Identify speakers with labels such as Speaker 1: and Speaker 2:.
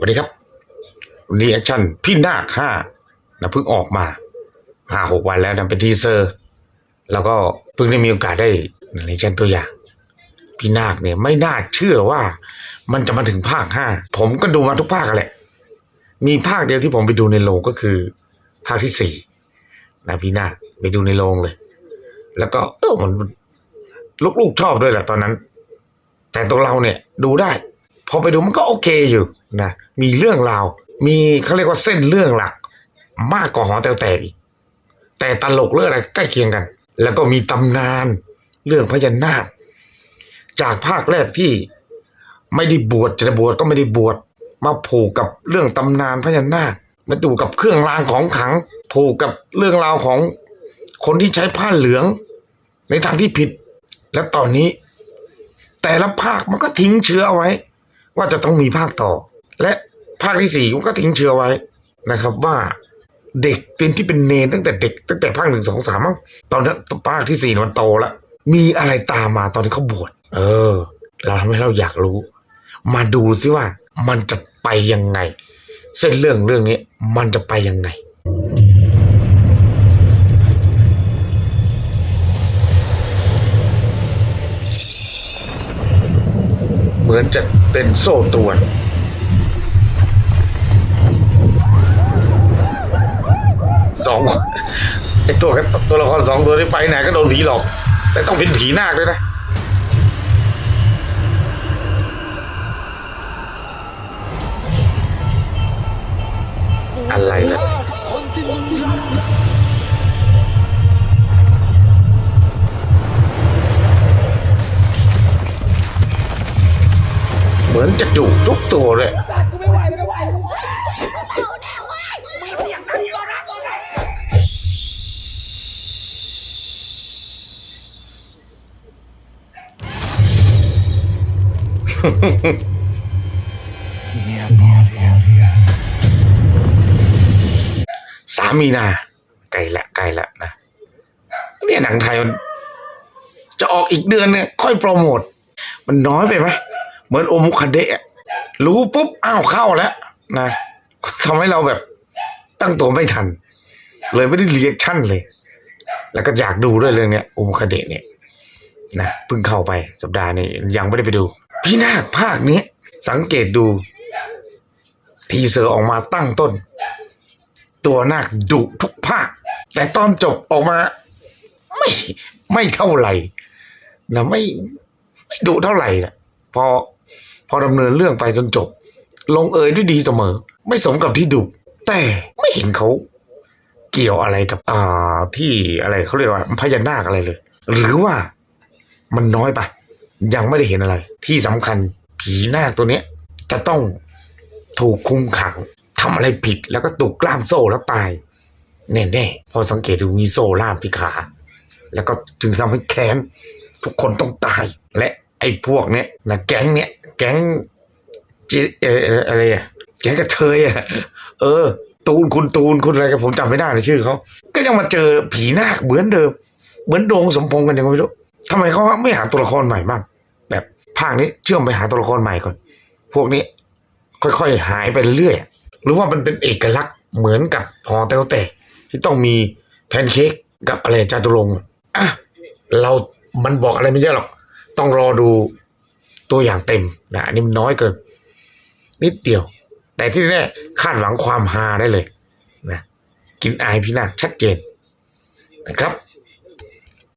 Speaker 1: สวัสดีครับรีแอคชั่นพี่นาคห้านะเพิ่งออกมาห้าหกวันแล้วนะเป็นทีเซอร์ แล้วก็เพิ่งได้มีโอกาสได้รีแอคชั่นตัวอย่าง พี่นาคเนี่ยไม่น่าเชื่อว่ามันจะมาถึงภาคห้าผมก็ดูมาทุกภาคแหละ มีภาคเดียวที่ผมไปดูในโรงก็คือ ภาคที่สี่นะพี่นาคไปดูในโรงเลย แล้วก็เออมันลูกๆชอบด้วยแหละตอนนั้น แต่ตัวเราเนี่ยดูได้ พอไปดูมันก็โอเคอยู่นะมีเรื่องราว มีเขาเรียกว่าเส้นเรื่องหลัก มากกว่าหอแตวแตกอีกแต่ตลกเรื่องอะไรใกล้เคียงกัน แล้วก็มีตำนานเรื่องพญานาคจากภาคแรกที่ไม่ได้บวชจะบวชก็ไม่ได้บวชมาผูกกับเรื่องตำนานพญานาคมาดูกับเครื่องรางของขัง ผูกกับเรื่องราวของคนที่ใช้ผ้าเหลือง ในทางที่ผิด และตอนนี้ แต่ละภาคมันก็ทิ้งเชื้อเอาไว้ ว่าจะต้องมีภาคต่อ และภาคที่สี่มันก็ทิ้งเชื้อไว้นะครับ ว่าเด็กเป็นที่เป็นเนรตั้งแต่เด็กตั้งแต่ภาคหนึ่งสองสามมั้งตอนนั้นภาคที่สี่มันโตแล้วมีอะไรตามมาตอนที่เขาบวชเออ เราทำให้เราอยากรู้ มาดูซิว่ามันจะไปยังไง เส้นเรื่องเรื่องนี้มันจะไปยังไง เหมือนจะเป็นโซ่ตรวน สองไอตัวตัวละครสองตัวนี้ไปไหนก็โดนผีหลอก แต่ต้องเป็นผีนาคด้วยนะอะไรนะ เหมือนจะดุทุกตัวเลยำ
Speaker 2: กูไม่ไหวแล้วไม่ไหล้ว
Speaker 1: สามีนาไกลละไกลละนะเนี่ยหนังไทยมันจะออกอีกเดือนเนี่ยค่อยโปรโมท มันน้อยไปไหม เหมือนโอมุคเดะรู้ปุ๊บอ้าวเข้าแล้วนะทำให้เราแบบตั้งตัวไม่ทัน เลยไม่ได้เรียกชั่นเลย แล้วก็อยากดูด้วยเรื่องเนี้ยโอมุคเดะเนี่ยนะเพิ่งเข้าไปสัปดาห์นี้ยังไม่ได้ไปดู พี่นาคภาคนี้สังเกตดู ทีเซอร์ออกมาตั้งต้น ตัวนาคดุทุกภาค แต่ตอนจบออกมา ไม่ไม่เท่าไหร่นะไม่ไม่ดุเท่าไหร่นะพอ พอดำเนินเรื่องไปจนจบ ลงเอยด้วยดีเสมอ ไม่สมกับที่ดุแต่ไม่เห็นเขาเกี่ยวอะไรกับอ่าที่อะไรเขาเรียกว่าพญานาคอะไรเลย หรือว่ามันน้อยไปยังไม่ได้เห็นอะไร ที่สำคัญผีนาคตัวเนี้ย จะต้องถูกคุมขังทำอะไรผิดแล้วก็ถูกกล้ามโซ่แล้วตายแน่ๆพอสังเกตดูมีโซ่ล่ามที่ขา แล้วก็จึงทำให้แค้นทุกคนต้องตายและ ไอ้พวกเนี้ยนะแก๊งเนี้ยแก๊งจิเอ่ออะไรอะแก๊งกระเทยอะเออ ตูนคุณตูนคุณอะไรกันผมจำไม่ได้เลยชื่อเขาก็ยังมาเจอผีนาคเหมือนเดิม เหมือนโดงสมพงษ์กันยังไงไม่รู้ทำไมเขาไม่หาตัวละครใหม่บ้างแบบภาคนี้เชื่อมไปหาตัวละครใหม่ก่อน พวกนี้ ค่อยๆหายไปเรื่อยหรือว่ามันเป็นเอกลักษณ์เหมือนกับพอแต้วแต่ที่ต้องมีแพนเค้กกับอะไรจาตุรงอะเรามันบอกอะไรไม่เยอะหรอก ต้องรอดูตัวอย่างเต็มนะอันนี้มันน้อยเกิน นิดเดียว แต่ที่แน่คาดหวังความฮาได้เลยนะกินอายพี่นาชัดเจนนะครับ